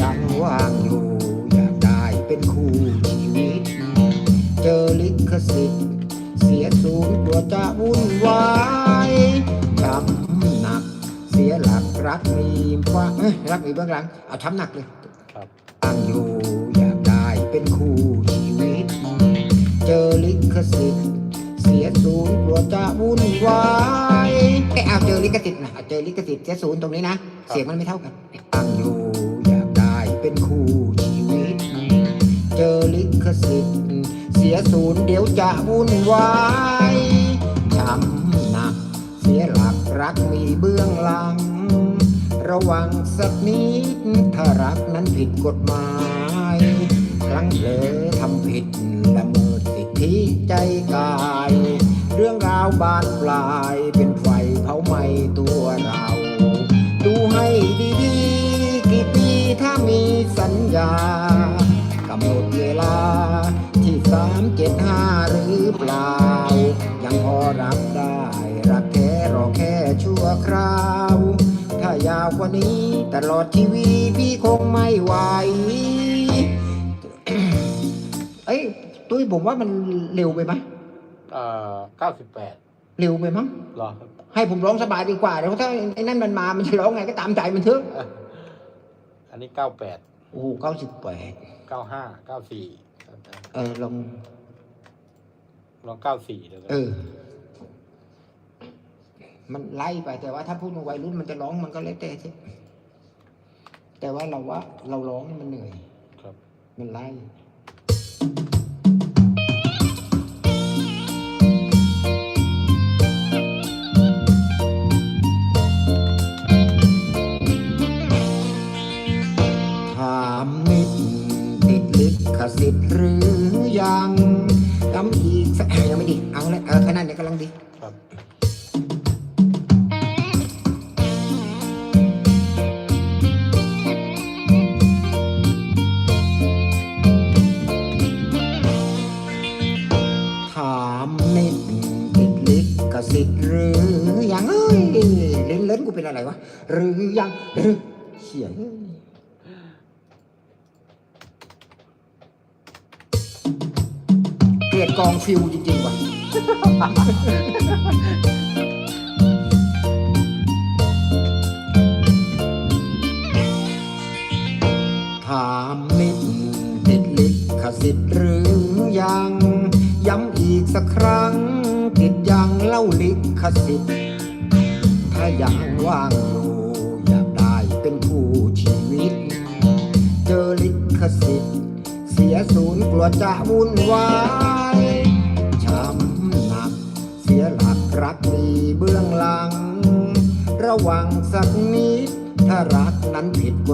ยังว่างอยู่ อยากได้เป็นคู่ชีวิต เจอลิขสิทธิ์เสียศูนย์กลัวจะวุ่นวายช้ำหนัก เสียหลักรักมีฟ้ารักมีเบื้องหลัง เอาช้ำหนักเลยครับตั้งอยู่อยากได้เป็นคู่ชีวิต เจอลิขสิทธิ์เสียศูนย์กลัวจะวุ่นวายเอ้เอาเจอลิขสิทธิ์นะเอาเจอลิขสิทธิ์เสียศูนย์ตรงนี้นะ เสียงมันไม่เท่ากันตั้งอยู่ สียศูนย์เดี๋ยวจะวุ่นวายช้ำหนัก เสียหลักรักมีเบื้องหลัง ระวังสักนิด ถ้ารักนั้นผิดกฎหมายครั้งเผลอทำผิดละเมิดสิทธิใจกาย เรื่องราวบานปลายเป็น ยังพอรับได้ รักแค่รอแค่ชั่วคราว ถ้ายาวกว่านี้ตลอดชีวิตพี่คงไม่ไหวเอ้ยตุ้ยผมว่ามันเร็วไปไหมเอ่อเก้าสิบแปดเร็วไปมั้งหรอครับให้ผมร้องสบายดีกว่าเดี๋ยวถ้าไอ้นั่นมันมามันจะร้องไงก็ตามใจมันเถอะอันนี้เก้าแปดโอ้เก้าสิบแปดเก้าห้าเก้าสี่เออลอง ลองเก้าสี่เลยเออ มันไล่ไปแต่ว่าถ้าพูดถึงวัยรุ่นมันจะร้องมันก็แล้วแต่สิแต่ว่าเราว่าเราร้องนี่มันเหนื่อย ครับ มันไล่ถามนิดติดลิขสิทธิ์หรือยัง กำอีกสักยังไม่ดี เอาเลยเออขนาดนี้กำลังดี ครับ ถามนิดติดลิขสิทธิ์หรือยังเอ้ยเล่นเล่นกูเป็นอะไรวะ หรือยังหรือเขียน เกลียดกองฟิวจริงๆว่ะถามนิดติดลิขสิทธิ์หรือยัง ย้ำอีกสักครั้ง ติดยังเล่าลิขสิทธิ์ ถ้ายังว่างอยู่อยากได้เป็นคู่ชีวิต เจอลิขสิทธิ์ เสียศูนย์กลัวจะวุ่นวาย หลักรักมีเบื้องหลัง ระวังสักนิด ถ้ารักนั้นผิดกฎ